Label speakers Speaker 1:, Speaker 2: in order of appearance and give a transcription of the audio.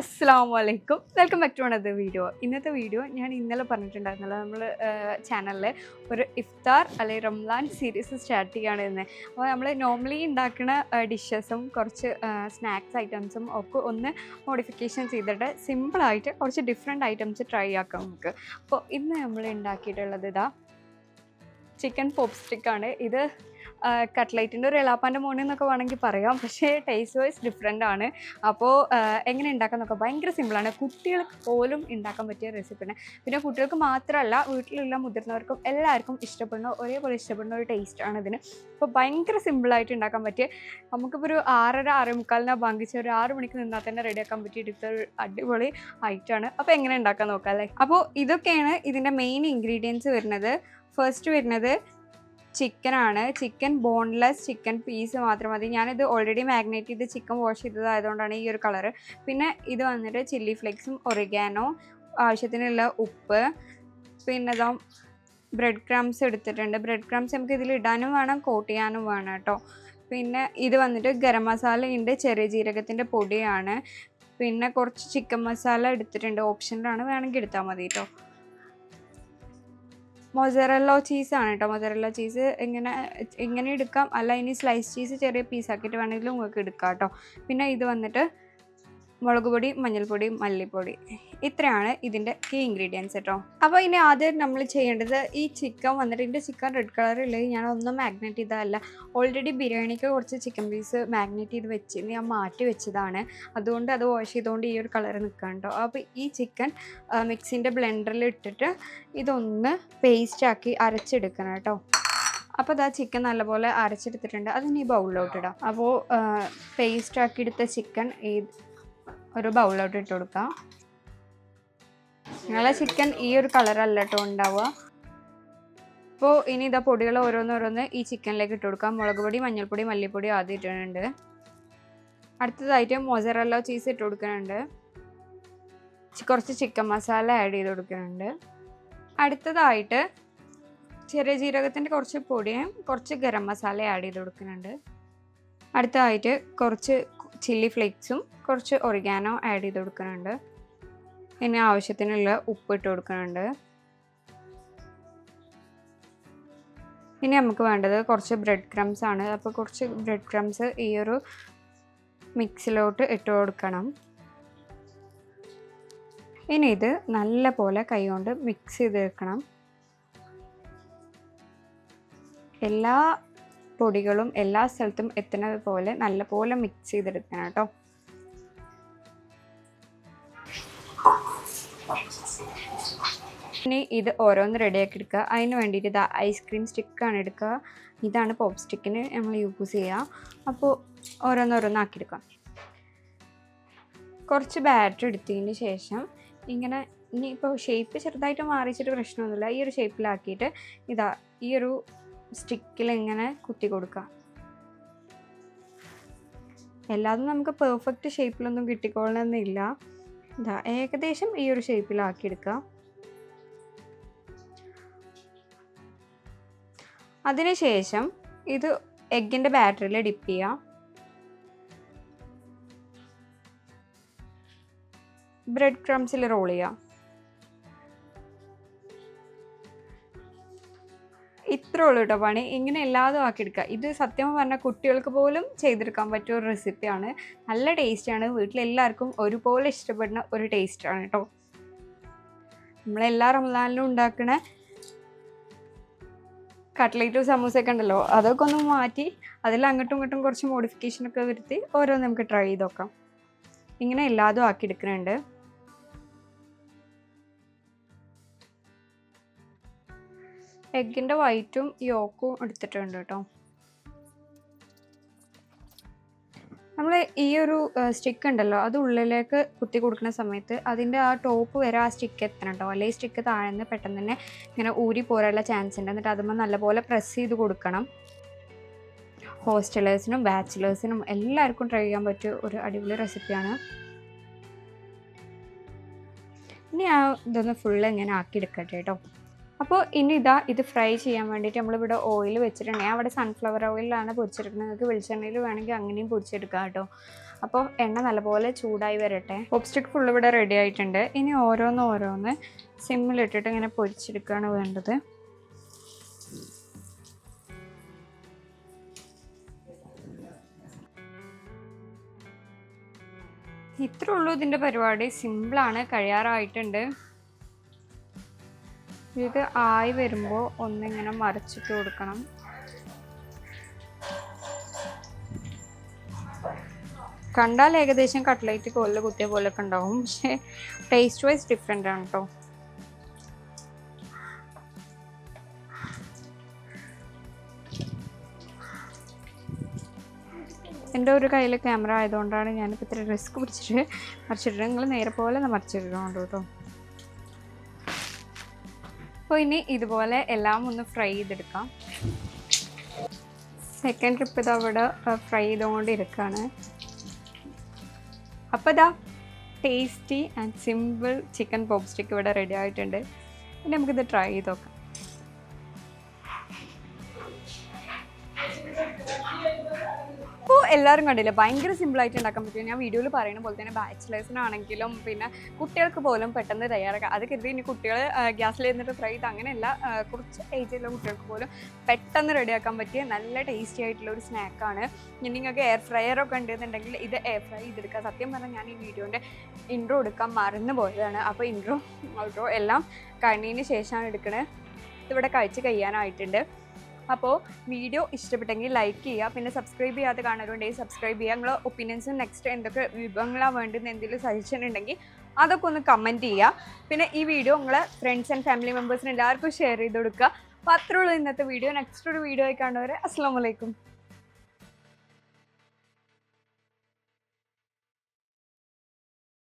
Speaker 1: അസ്സാം വലൈക്കും welcome back to another video ഇന്നത്തെ വീഡിയോ ഞാൻ ഇന്നലെ പറഞ്ഞിട്ടുണ്ടായിരുന്നല്ലോ നമ്മൾ ചാനലിൽ ഒരു ഇഫ്താർ അല്ലെങ്കിൽ റംലാൻ സീരീസ് സ്റ്റാർട്ട് ചെയ്യുകയാണ് ഇന്ന് അപ്പോൾ നമ്മൾ നോർമലി ഉണ്ടാക്കുന്ന ഡിഷസും കുറച്ച് സ്നാക്സ് ഐറ്റംസും ഒക്കെ ഒന്ന് മോഡിഫിക്കേഷൻ ചെയ്തിട്ട് സിമ്പിളായിട്ട് കുറച്ച് ഡിഫറെന്റ് ഐറ്റംസ് ട്രൈ ആക്കാം നമുക്ക്. അപ്പോൾ ഇന്ന് നമ്മൾ ഉണ്ടാക്കിയിട്ടുള്ളത് ഇതാ ചിക്കൻ പോപ്സ്റ്റിക്കാണ് ഇത് കട്ട്ലൈറ്റിന്റെ ഒരു എളാപ്പാന്റെ മോണി എന്നൊക്കെ വേണമെങ്കിൽ പറയാം. പക്ഷേ ടേസ്റ്റ് വൈസ് ഡിഫറെന്റ് ആണ്. അപ്പോൾ എങ്ങനെ ഉണ്ടാക്കാന്നൊക്കെ ഭയങ്കര സിമ്പിളാണ് കുട്ടികൾക്ക് പോലും ഉണ്ടാക്കാൻ പറ്റിയ റെസിപ്പിയാണ് പിന്നെ കുട്ടികൾക്ക് മാത്രമല്ല വീട്ടിലുള്ള മുതിർന്നവർക്കും എല്ലാവർക്കും ഇഷ്ടപ്പെടുന്ന ഒരേപോലെ ഇഷ്ടപ്പെടുന്ന ഒരു ടേസ്റ്റ് ആണ് ഇതിന്. അപ്പോൾ ഭയങ്കര സിമ്പിളായിട്ട് ഉണ്ടാക്കാൻ പറ്റിയ നമുക്കിപ്പോൾ ഒരു ആറര ആറേ മുക്കാലിനാ ബാങ്കിച്ച് ഒരു ആറ് മണിക്ക് നിന്നാൽ തന്നെ റെഡിയാക്കാൻ പറ്റിയ എടുത്ത ഒരു അടിപൊളി ഐറ്റമാണ് അപ്പോൾ എങ്ങനെ ഉണ്ടാക്കാൻ നോക്കാം അല്ലേ? അപ്പോൾ ഇതൊക്കെയാണ് ഇതിന്റെ മെയിൻ ഇൻഗ്രീഡിയൻസ് വരുന്നത്. ഫസ്റ്റ് വരുന്നത് ചിക്കനാണ് ചിക്കൻ ബോൺലെസ് ചിക്കൻ പീസ് മാത്രം മതി. ഞാനിത് ഓൾറെഡി മാഗ്നേറ്റ് ചെയ്ത് ചിക്കൻ വാഷ് ചെയ്തതായതുകൊണ്ടാണ് ഈ ഒരു കളറ് പിന്നെ ഇത് വന്നിട്ട് ചില്ലി ഫ്ലേക്സും ഒറിഗാനോ ആവശ്യത്തിനുള്ള ഉപ്പ്. പിന്നെ ഇതാ ബ്രെഡ് ക്രംസ് എടുത്തിട്ടുണ്ട്. ബ്രെഡ് ക്രംസ് നമുക്ക് ഇതിൽ ഇടാനും വേണം കോട്ട് ചെയ്യാനും വേണം കേട്ടോ. പിന്നെ ഇത് വന്നിട്ട് ഗരം മസാല ഉണ്ട് ചെറിയ ജീരകത്തിന്റെ പൊടിയാണ്. പിന്നെ കുറച്ച് ചിക്കൻ മസാല എടുത്തിട്ടുണ്ട്. ഓപ്ഷനിലാണ് വേണമെങ്കിൽ എടുത്താൽ മതി കേട്ടോ. മൊസറല്ലോ ചീസാണ് കേട്ടോ മൊസറല്ലോ ചീസ് ഇങ്ങനെ ഇങ്ങനെ എടുക്കാം. അല്ല ഇനി സ്ലൈസ് ചീസ് ചെറിയ പീസാക്കിയിട്ട് വേണമെങ്കിലും നിങ്ങൾക്ക് എടുക്കാം കേട്ടോ പിന്നെ ഇത് വന്നിട്ട് മുളക് പൊടി മഞ്ഞൾപ്പൊടി മല്ലിപ്പൊടി. ഇത്രയാണ് ഇതിന്റെ കീ ഇൻഗ്രീഡിയൻസ് കേട്ടോ അപ്പോൾ ഇനി ആദ്യം നമ്മൾ ചെയ്യേണ്ടത് ഈ ചിക്കൻ വന്നിട്ട് ഇതിന്റെ ചിക്കൻ റെഡ് കളറില്ലെങ്കിൽ ഞാൻ ഒന്നും മാഗ്നേറ്റ് ചെയ്തതല്ല. ഓൾറെഡി ബിരിയാണിക്ക് കുറച്ച് ചിക്കൻ പീസ് മാഗ്നേറ്റ് ചെയ്ത് വെച്ച് ഞാൻ മാറ്റി വെച്ചതാണ്. അതുകൊണ്ട് അത് വാഷ് ചെയ്തുകൊണ്ട് ഈ ഒരു കളർ കേട്ടോ അപ്പോൾ ഈ ചിക്കൻ മിക്സിന്റെ ബ്ലെൻഡറിൽ ഇട്ടിട്ട് ഇതൊന്ന് പേസ്റ്റാക്കി അരച്ചെടുക്കണം കേട്ടോ അപ്പോൾ അതാ ചിക്കൻ നല്ലപോലെ അരച്ചെടുത്തിട്ടുണ്ട്. അതിന് ഈ ബൗളിലോട്ട് ഇടാം. അപ്പോൾ പേസ്റ്റ് ആക്കി എടുത്ത ചിക്കൻ ഒരു ബൗളിലോട്ട് ഇട്ട് കൊടുക്കാം. നിങ്ങളെ ചിക്കൻ ഈ ഒരു കളറല്ല കേട്ടോ ഉണ്ടാവുക. അപ്പോൾ ഇനി ഇതാ പൊടികൾ ഓരോന്നോരോന്ന് ഈ ചിക്കനിലേക്ക് ഇട്ട് കൊടുക്കാം. മുളക് പൊടി മഞ്ഞൾപ്പൊടി മല്ലിപ്പൊടി ആദ്യം ഇട്ടിട്ടുണ്ട്. അടുത്തതായിട്ട് മൊസറല്ല ചീസ് ഇട്ട് കൊടുക്കുന്നുണ്ട്. കുറച്ച് ചിക്കൻ മസാല ആഡ് ചെയ്ത് കൊടുക്കുന്നുണ്ട്. അടുത്തതായിട്ട് ചെറിയ ജീരകത്തിന്റെ കുറച്ച് പൊടിയും കുറച്ച് ഗരം മസാല ആഡ് ചെയ്ത് കൊടുക്കുന്നുണ്ട്. അടുത്തതായിട്ട് കുറച്ച് ചില്ലി ഫ്ലേക്സും കുറച്ച് ഒറിഗാനോ ആഡ് ചെയ്ത് കൊടുക്കുന്നുണ്ട്. പിന്നെ ആവശ്യത്തിനുള്ള ഉപ്പ് ഇട്ട് കൊടുക്കുന്നുണ്ട്. ഇനി നമുക്ക് വേണ്ടത് കുറച്ച് ബ്രെഡ് ക്രംസ് ആണ്. അപ്പോൾ കുറച്ച് ബ്രെഡ് ക്രംസ് ഈ ഒരു മിക്സിലോട്ട് ഇട്ട് കൊടുക്കണം. ഇനി ഇത് നല്ല പോലെ കൈകൊണ്ട് മിക്സ് ചെയ്ത് വെക്കണം. എല്ലാ പൊടികളും എല്ലാ സ്ഥലത്തും എത്തുന്നത് പോലെ നല്ലപോലെ മിക്സ് ചെയ്തെടുക്കണം കേട്ടോ. ഇനി ഇത് ഓരോന്ന് റെഡിയാക്കി എടുക്കുക. അതിന് വേണ്ടിയിട്ട് ഇത് ഐസ്ക്രീം സ്റ്റിക്കാണ് എടുക്കുക. ഇതാണ് പോപ്പ് സ്റ്റിക്കിന് നമ്മൾ യൂസ് ചെയ്യുക. അപ്പോൾ ഓരോന്നോരോന്നാക്കി എടുക്കാം. കുറച്ച് ബാറ്റർ എടുത്തതിന് ശേഷം ഇങ്ങനെ ഇനി ഇപ്പോൾ ഷേപ്പ് ചെറുതായിട്ട് മാറിച്ചിട്ട് പ്രശ്നമൊന്നുമില്ല. ഈ ഒരു ഷേപ്പിലാക്കിയിട്ട് ഇതാ ഈ ഒരു സ്റ്റിക്കിൽ ഇങ്ങനെ കുത്തി കൊടുക്കുക. എല്ലാതും നമുക്ക് പെർഫെക്റ്റ് ഷേപ്പിലൊന്നും കിട്ടിക്കൊള്ളണമെന്നില്ല. ഇതാ ഏകദേശം ഈ ഒരു ഷേപ്പിലാക്കിയെടുക്കുക അതിനുശേഷം ഇത് എഗ്ഗിന്റെ ബാറ്ററിയിൽ ഡിപ്പ് ചെയ്യുക. ബ്രെഡ് ക്രംസിൽ റോൾ ചെയ്യാം ഇത്രേ ഉള്ളൂ കേട്ടോ പണി. ഇങ്ങനെ എല്ലാതും ആക്കിയെടുക്കുക. ഇത് സത്യം പറഞ്ഞാൽ കുട്ടികൾക്ക് പോലും ചെയ്തെടുക്കാൻ പറ്റിയ ഒരു റെസിപ്പിയാണ്. നല്ല ടേസ്റ്റാണ്. വീട്ടിലെല്ലാവർക്കും ഒരുപോലെ ഇഷ്ടപ്പെടുന്ന ഒരു ടേസ്റ്റാണ് കേട്ടോ. നമ്മളെല്ലാ റംസാനിലും ഉണ്ടാക്കുന്ന കട്ട്ലേറ്റും സമൂസയൊക്കെ ഉണ്ടല്ലോ അതൊക്കെ ഒന്ന് മാറ്റി അതിൽ അങ്ങോട്ടും ഇങ്ങോട്ടും കുറച്ച് മോഡിഫിക്കേഷനൊക്കെ വരുത്തി ഓരോന്ന് നമുക്ക് ട്രൈ ചെയ്ത് നോക്കാം. ഇങ്ങനെ എല്ലാതും ആക്കിയെടുക്കുന്നുണ്ട്. എഗ്ഗിന്റെ വൈറ്റും യോക്കും എടുത്തിട്ടുണ്ട് കേട്ടോ. നമ്മൾ ഈ ഒരു സ്റ്റിക്ക് ഉണ്ടല്ലോ അത് ഉള്ളിലേക്ക് കുത്തി കൊടുക്കുന്ന സമയത്ത് അതിന്റെ ആ ടോപ്പ് വരെ ആ സ്റ്റിക്ക് എത്തണം കേട്ടോ. അല്ലെങ്കിൽ സ്റ്റിക്ക് നിന്ന് പെട്ടെന്ന് തന്നെ ഇങ്ങനെ ഊരി പോരാനുള്ള ചാൻസ് ഉണ്ട്. എന്നിട്ട് അതുമ്പോൾ നല്ലപോലെ പ്രസ് ചെയ്ത് കൊടുക്കണം. ഹോസ്റ്റലേഴ്സിനും ബാച്ചിലേഴ്സിനും എല്ലാവർക്കും ട്രൈ ചെയ്യാൻ പറ്റിയ ഒരു അടിപൊളി റെസിപ്പിയാണ് ഇനി ആ ഇതൊന്ന് ഫുള്ള് ഇങ്ങനെ ആക്കി എടുക്കട്ടെ കേട്ടോ. അപ്പോൾ ഇനി ഇതാ ഇത് ഫ്രൈ ചെയ്യാൻ വേണ്ടിയിട്ട് നമ്മളിവിടെ ഓയിൽ വെച്ചിട്ടുണ്ടെങ്കിൽ അവിടെ സൺഫ്ലവർ ഓയിലാണ് പൊരിച്ചെടുക്കുന്നത് നിങ്ങൾക്ക് വെളിച്ചെണ്ണയിൽ വേണമെങ്കിൽ അങ്ങനെയും പൊരിച്ചെടുക്കാം കേട്ടോ. അപ്പോൾ എണ്ണ നല്ലപോലെ ചൂടായി വരട്ടെ. പോപ്സ്റ്റിക് ഫുൾ ഇവിടെ റെഡി ആയിട്ടുണ്ട്. ഇനി ഓരോന്ന് ഓരോന്ന് സിമ്മിലിട്ടിട്ട് ഇങ്ങനെ പൊരിച്ചെടുക്കുകയാണ് വേണ്ടത്. ഇത്രേ ഉള്ളൂ ഇതിന്റെ പരിപാടി. സിമ്പിളാണ് കഴിയാറായിട്ടുണ്ട്. ഇത് ആയി വരുമ്പോൾ ഒന്നിങ്ങനെ മറിച്ചിട്ട് കൊടുക്കണം. കണ്ടാൽ ഏകദേശം കട്ട്ലേറ്റ് കൊല്ല കുത്തിയ പോലൊക്കെ ഉണ്ടാവും. പക്ഷേ ടേസ്റ്റ് വൈസ് ഡിഫറെന്റ് ആണ് കേട്ടോ എന്റെ ഒരു കയ്യിൽ ക്യാമറ ആയതുകൊണ്ടാണ് ഞാനിപ്പോൾ ഇത്ര റിസ്ക് പിടിച്ചിട്ട് മറിച്ചിട്ട് നിങ്ങൾ നേരെ പോലെ മറിച്ചിട്ടുണ്ട് കേട്ടോ അപ്പോൾ ഇനി ഇതുപോലെ എല്ലാം ഒന്ന് ഫ്രൈ ചെയ്തെടുക്കാം. സെക്കൻഡ് ട്രിപ്പ് ഇത് അവിടെ ഫ്രൈ ചെയ്തുകൊണ്ടിരിക്കുകയാണ് അപ്പോൾ ഇതാ tasty and simple chicken pop stick ഇവിടെ റെഡി ആയിട്ടുണ്ട്. ഇനി നമുക്കിത് ട്രൈ ചെയ്ത് നോക്കാം. എല്ലാവരും കണ്ടില്ല? ഭയങ്കര സിമ്പിളായിട്ട് ഉണ്ടാക്കാൻ പറ്റും. ഞാൻ വീഡിയോയിൽ പറയുന്ന പോലെ തന്നെ ബാച്ചിലേഴ്സിനാണെങ്കിലും പിന്നെ കുട്ടികൾക്ക് പോലും പെട്ടെന്ന് തയ്യാറാക്കാം. അത് കരുതി ഇനി കുട്ടികൾ ഗ്യാസിൽ ഇരുന്നിട്ട് ഫ്രൈ ചെയ്ത് അങ്ങനെയല്ല കുറച്ച് ഏജിലുള്ള കുട്ടികൾക്ക് പോലും പെട്ടെന്ന് റെഡിയാക്കാൻ പറ്റിയ നല്ല ടേസ്റ്റി ആയിട്ടുള്ള ഒരു സ്നാക്കാണ് ഇനി നിങ്ങൾക്ക് എയർ ഫ്രയറൊക്കെ ഉണ്ടെന്നുണ്ടെങ്കിൽ ഇത് എയർ ഫ്രൈ ചെയ്തെടുക്കുക. സത്യം പറഞ്ഞാൽ ഞാൻ ഈ വീഡിയോന്റെ ഇൻട്രോ എടുക്കാൻ മറന്നു പോയതാണ്. അപ്പോൾ ഇൻട്രോ ഔട്ട്രോ എല്ലാം കഴിഞ്ഞതിന് ശേഷമാണ് എടുക്കണത് ഇതിവിടെ കഴിച്ച് കഴിയാനായിട്ടുണ്ട്. അപ്പോൾ വീഡിയോ ഇഷ്ടപ്പെട്ടെങ്കിൽ ലൈക്ക് ചെയ്യുക. പിന്നെ സബ്സ്ക്രൈബ് ചെയ്യാതെ കാണാറുണ്ടെങ്കിൽ സബ്സ്ക്രൈബ് ചെയ്യുക. നിങ്ങളെ ഒപ്പീനിയൻസും നെക്സ്റ്റ് എന്തൊക്കെ വിഭവങ്ങളാണ് വേണ്ടുന്ന എന്തെങ്കിലും സജഷൻ ഉണ്ടെങ്കിൽ അതൊക്കെ ഒന്ന് കമന്റ് ചെയ്യുക. പിന്നെ ഈ വീഡിയോ നിങ്ങൾ ഫ്രണ്ട്സ് ആൻഡ് ഫാമിലി മെമ്പേഴ്സിന് എല്ലാവർക്കും ഷെയർ ചെയ്ത് കൊടുക്കുക. അപ്പോൾ അത്രയുള്ളൂ ഇന്നത്തെ വീഡിയോ നെക്സ്റ്റ് ഒരു വീഡിയോ ആയി കാണുന്നവരെ അസ്സാം വലൈക്കും